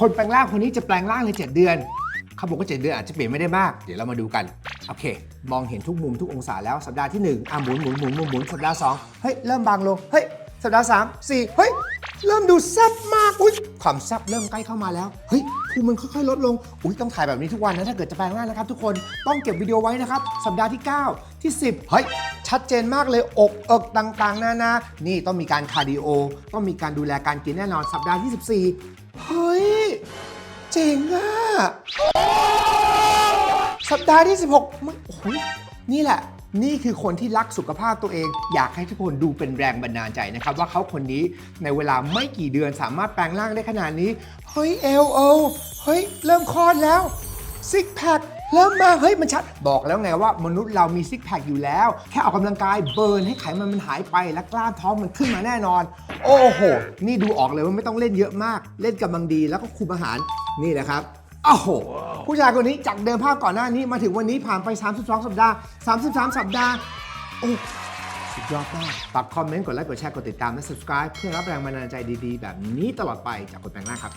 คนแปลงร่างคนนี้จะแปลงร่างใน 7 เดือนเขาบอกว่า 7 เดือนอาจจะเปลี่ยนไม่ได้มาก เดี๋ยวเรามาดูกัน โอเค มองเห็นทุกมุมทุกองศาแล้วสัปดาห์ที่1อะหมุนหมุนหมุนหมุนหมุนสัปดาห์2เฮ้ยเริ่มบางลงเฮ้ยสัปดาห์3 4เฮ้ย เริ่มดูแซ่บมาก อุ้ยความแซ่บเริ่มใกล้เข้ามาแล้ว เฮ้ยภูมิมันค่อยๆ ลดลง อุ้ยต้องถ่ายแบบนี้ทุกวันนะ ถ้าเกิดจะแปลงร่างนะครับ ทุกคน ต้องเก็บวิดีโอไว้นะครับ สัปดาห์ที่ 9 ที่ 10 เฮ้ย ชัดเจนมากเลย อกเอิกต่างๆ นานา นี่ต้องมีการคาร์ดิโอ ต้องมีการดูแลการกินแน่นอน สัปดาห์ที่ 14 เฮ้ย เจ๋งอะสัปดาห์ที่ 16ไม่โอ้โหนี่แหละ นี่คือคนที่รักสุขภาพตัวเอง อยากให้ทุกคนดูเป็นแรงบันดาลใจนะครับ ว่าเขาคนนี้ในเวลาไม่กี่เดือนสามารถแปลงร่างได้ขนาดนี้ เฮ้ยเอลเอเฮ้ย เริ่มคลอดแล้วซิกแพคเริ่มมาเฮ้ยมันชัดบอกแล้วไงว่ามนุษย์เรามีซิกแพคอยู่แล้ว แค่ออกกำลังกายเบิร์นให้ไขมันมันหายไปและกล้ามท้องมันขึ้นมาแน่นอน โอ้โห นี่ดูออกเลยว่าไม่ต้องเล่นเยอะมาก เล่นกำลังดีแล้วก็คุมอาหารนี่แหละครับโอ้โห ผู้ชายคนนี้จากเดิมภาพก่อนหน้านี้มาถึงวันนี้ผ่านไป 32 สัปดาห์ 33 สัปดาห์ โอ้สุดยอดมากฝากคอมเมนต์ กดไลค์ กดแชร์ กดติดตาม และ subscribe เพื่อรับแรงบันดาลใจดีๆ แบบนี้ตลอดไปจากคนแปลงหน้าครับ